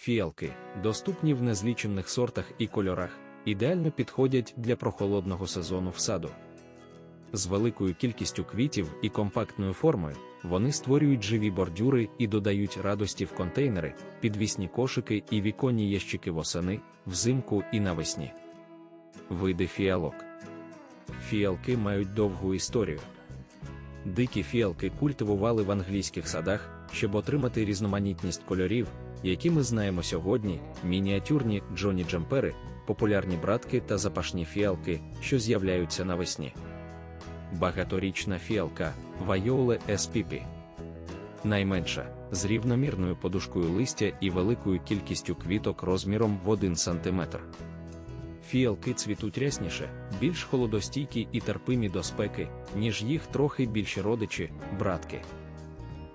Фіалки, доступні в незлічених сортах і кольорах, ідеально підходять для прохолодного сезону в саду. З великою кількістю квітів і компактною формою вони створюють живі бордюри і додають радості в контейнери, підвісні кошики і віконні ящики восени, взимку і навесні. Види фіалок. Фіалки мають довгу історію. Дикі фіалки культивували в англійських садах, щоб отримати різноманітність кольорів, які ми знаємо сьогодні: мініатюрні Джоні Джемпери, популярні братки та запашні фіалки, що з'являються навесні. Багаторічна фіалка Вайоле еспіпі. Найменша з рівномірною подушкою листя і великою кількістю квіток розміром в 1 см. Фіалки цвітуть рясніше, більш холодостійкі і терпимі до спеки, ніж їх трохи більші родичі, братки.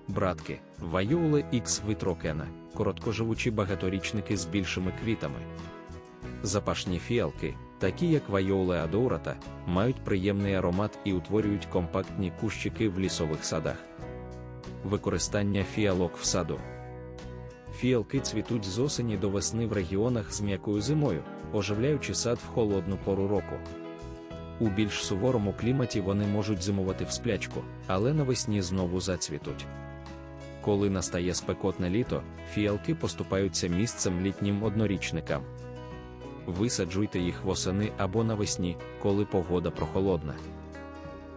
Братки, Вайоле Ікс Витрокена, короткоживучі багаторічники з більшими квітами. Запашні фіалки, такі як Вайоле Адоурата, мають приємний аромат і утворюють компактні кущики в лісових садах. Використання фіалок в саду. Фіалки цвітуть з осені до весни в регіонах з м'якою зимою, оживляючи сад в холодну пору року. У більш суворому кліматі вони можуть зимувати в сплячку, але навесні знову зацвітуть. Коли настає спекотне літо, фіалки поступаються місцем літнім однорічникам. Висаджуйте їх восени або навесні, коли погода прохолодна.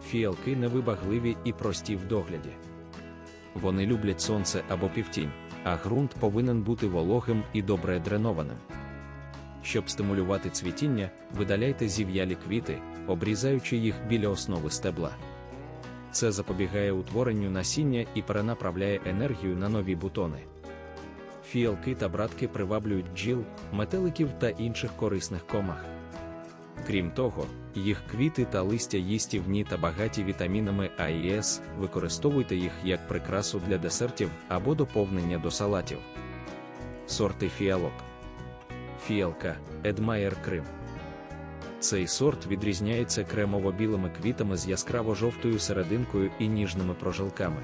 Фіалки невибагливі і прості в догляді. Вони люблять сонце або півтінь, а ґрунт повинен бути вологим і добре дренованим. Щоб стимулювати цвітіння, видаляйте зів'ялі квіти, обрізаючи їх біля основи стебла. Це запобігає утворенню насіння і перенаправляє енергію на нові бутони. Фіалки та братки приваблюють бджіл, метеликів та інших корисних комах. Крім того, їх квіти та листя їстівні та багаті вітамінами А і С, використовуйте їх як прикрасу для десертів або доповнення до салатів. Сорти фіалок. Фіалка Едмайер Крим. Цей сорт відрізняється кремово-білими квітами з яскраво-жовтою серединкою і ніжними прожилками.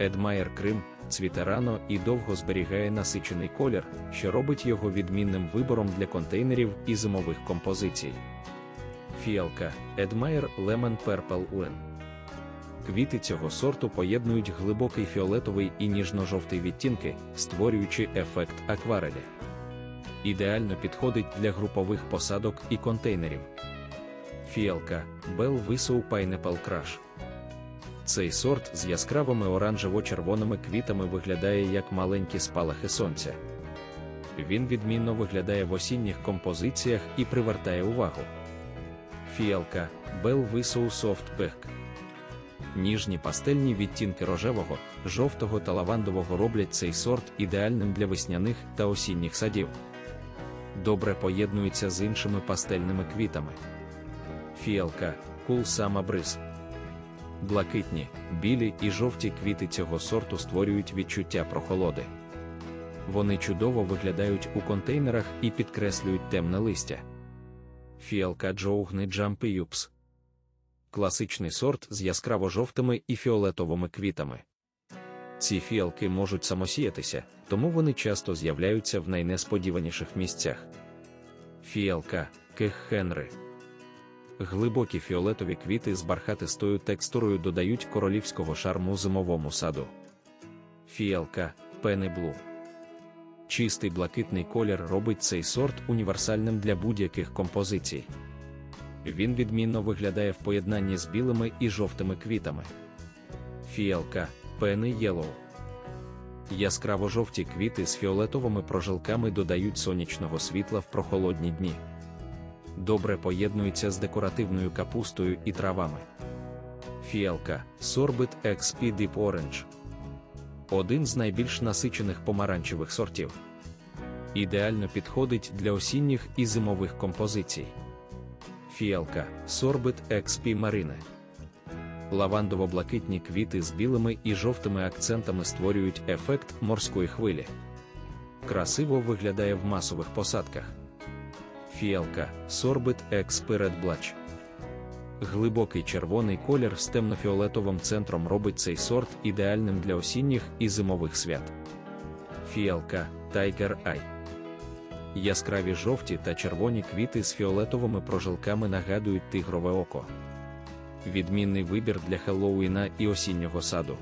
Едмайер Крим цвіте рано і довго зберігає насичений колір, що робить його відмінним вибором для контейнерів і зимових композицій. Фіалка Едмайер Lemon Purple UN. Квіти цього сорту поєднують глибокий фіолетовий і ніжно-жовтий відтінки, створюючи ефект акварелі. Ідеально підходить для групових посадок і контейнерів. Фіалка Bell Whistle Pineapple Crush. Цей сорт з яскравими оранжево-червоними квітами виглядає як маленькі спалахи сонця. Він відмінно виглядає в осінніх композиціях і привертає увагу. Фіалка Bell Whistle Soft Pink. Ніжні пастельні відтінки рожевого, жовтого та лавандового роблять цей сорт ідеальним для весняних та осінніх садів. Добре поєднується з іншими пастельними квітами. Фіалка Summer Breeze. Блакитні, білі і жовті квіти цього сорту створюють відчуття прохолоди. Вони чудово виглядають у контейнерах і підкреслюють темне листя. Фіалка Джоугни Джампи Юпс. Класичний сорт з яскраво-жовтими і фіолетовими квітами. Ці фіалки можуть самосіятися, тому вони часто з'являються в найнесподіваніших місцях. Фіалка Кех Хенри. Глибокі фіолетові квіти з бархатистою текстурою додають королівського шарму зимовому саду. Фіалка Пени Блу. Чистий блакитний колір робить цей сорт універсальним для будь-яких композицій. Він відмінно виглядає в поєднанні з білими і жовтими квітами. Фіалка Пени Єлоу. Яскраво-жовті квіти з фіолетовими прожилками додають сонячного світла в прохолодні дні. Добре поєднуються з декоративною капустою і травами. Фіалка Sorbet XP Deep Orange. Один з найбільш насичених помаранчевих сортів. Ідеально підходить для осінніх і зимових композицій. Фіалка Sorbet XP Marine. Лавандово-блакитні квіти з білими і жовтими акцентами створюють ефект морської хвилі. Красиво виглядає в масових посадках. Фіалка Sorbet Expired Blush. Глибокий червоний колір з темнофіолетовим центром робить цей сорт ідеальним для осінніх і зимових свят. Фіалка Tiger Eye. Яскраві жовті та червоні квіти з фіолетовими прожилками нагадують тигрове око. Відмінний вибір для Хеллоуіна і осіннього саду.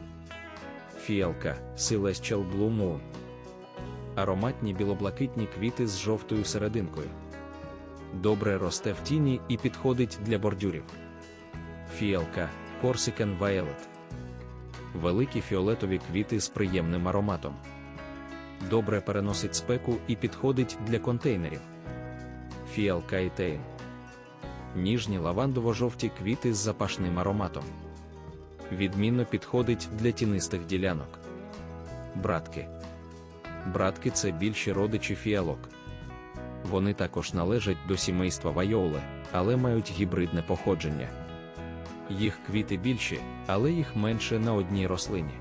Фіалка Celestial Blue Moon. Ароматні білоблакитні квіти з жовтою серединкою. Добре росте в тіні і підходить для бордюрів. Фіалка Corsican Violet. Великі фіолетові квіти з приємним ароматом. Добре переносить спеку і підходить для контейнерів. Фіалка Етейн. Ніжні лавандово-жовті квіти з запашним ароматом. Відмінно підходить для тінистих ділянок. Братки. Братки це більші родичі фіалок. Вони також належать до сімейства Вайоуле, але мають гібридне походження. Їх квіти більші, але їх менше на одній рослині.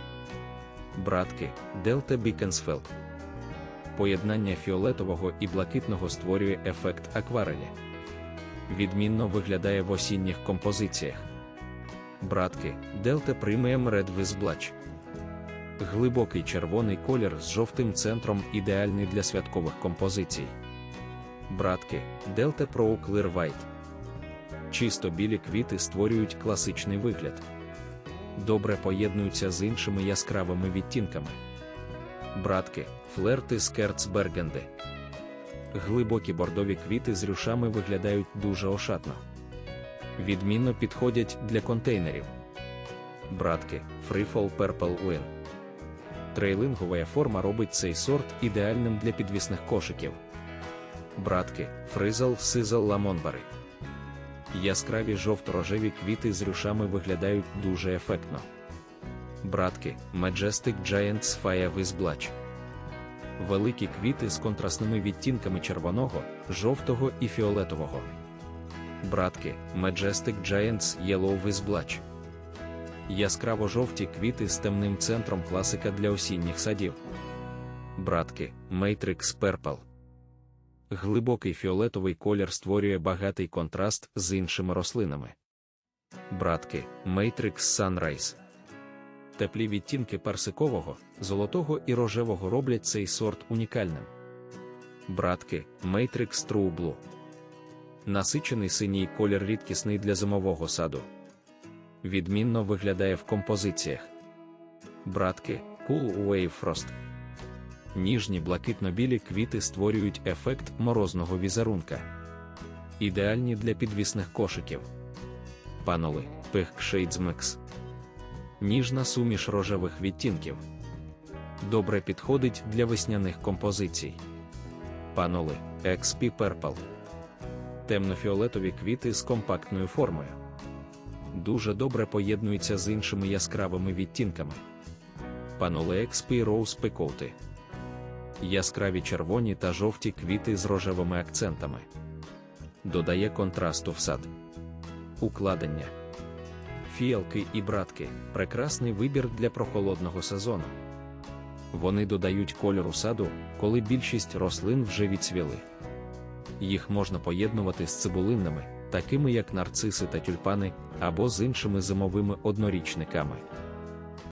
Братки Delta Beaconsfield. Поєднання фіолетового і блакитного створює ефект акварелі. Відмінно виглядає в осінніх композиціях. Братки Delta Premium Red with Blush. Глибокий червоний колір з жовтим центром ідеальний для святкових композицій. Братки Delta Pro Clear White. Чисто білі квіти створюють класичний вигляд. Добре поєднуються з іншими яскравими відтінками. Братки флерти з Керцбергенди. Глибокі бордові квіти з рюшами виглядають дуже ошатно. Відмінно підходять для контейнерів. Братки Freefall Purple Win. Трейлингова форма робить цей сорт ідеальним для підвісних кошиків. Братки Frizzle Sizzle Ламонбари. Яскраві жовто-рожеві квіти з рюшами виглядають дуже ефектно. Братки Majestic Giants Fire with Blush. Великі квіти з контрастними відтінками червоного, жовтого і фіолетового. Братки Majestic Giants Yellow with Blush. Яскраво жовті квіти з темним центром класика для осінніх садів. Братки Matrix Purple. Глибокий фіолетовий колір створює багатий контраст з іншими рослинами. Братки Matrix Sunrise. Теплі відтінки персикового, золотого і рожевого роблять цей сорт унікальним. Братки Matrix True Blue. Насичений синій колір рідкісний для зимового саду. Відмінно виглядає в композиціях. Братки Cool Wave Frost. Ніжні блакитно-білі квіти створюють ефект морозного візерунка. Ідеальні для підвісних кошиків. Паноли Shades Mix. Ніжна суміш рожевих відтінків. Добре підходить для весняних композицій. Паноли XP Purple. Темно-фіолетові квіти з компактною формою. Дуже добре поєднуються з іншими яскравими відтінками. Паноли XP Rose Pecote. Яскраві червоні та жовті квіти з рожевими акцентами. Додає контрасту в сад. Укладення. Фіалки і братки прекрасний вибір для прохолодного сезону. Вони додають кольору саду, коли більшість рослин вже відсвіли. Їх можна поєднувати з цибулинними, такими як нарциси та тюльпани, або з іншими зимовими однорічниками.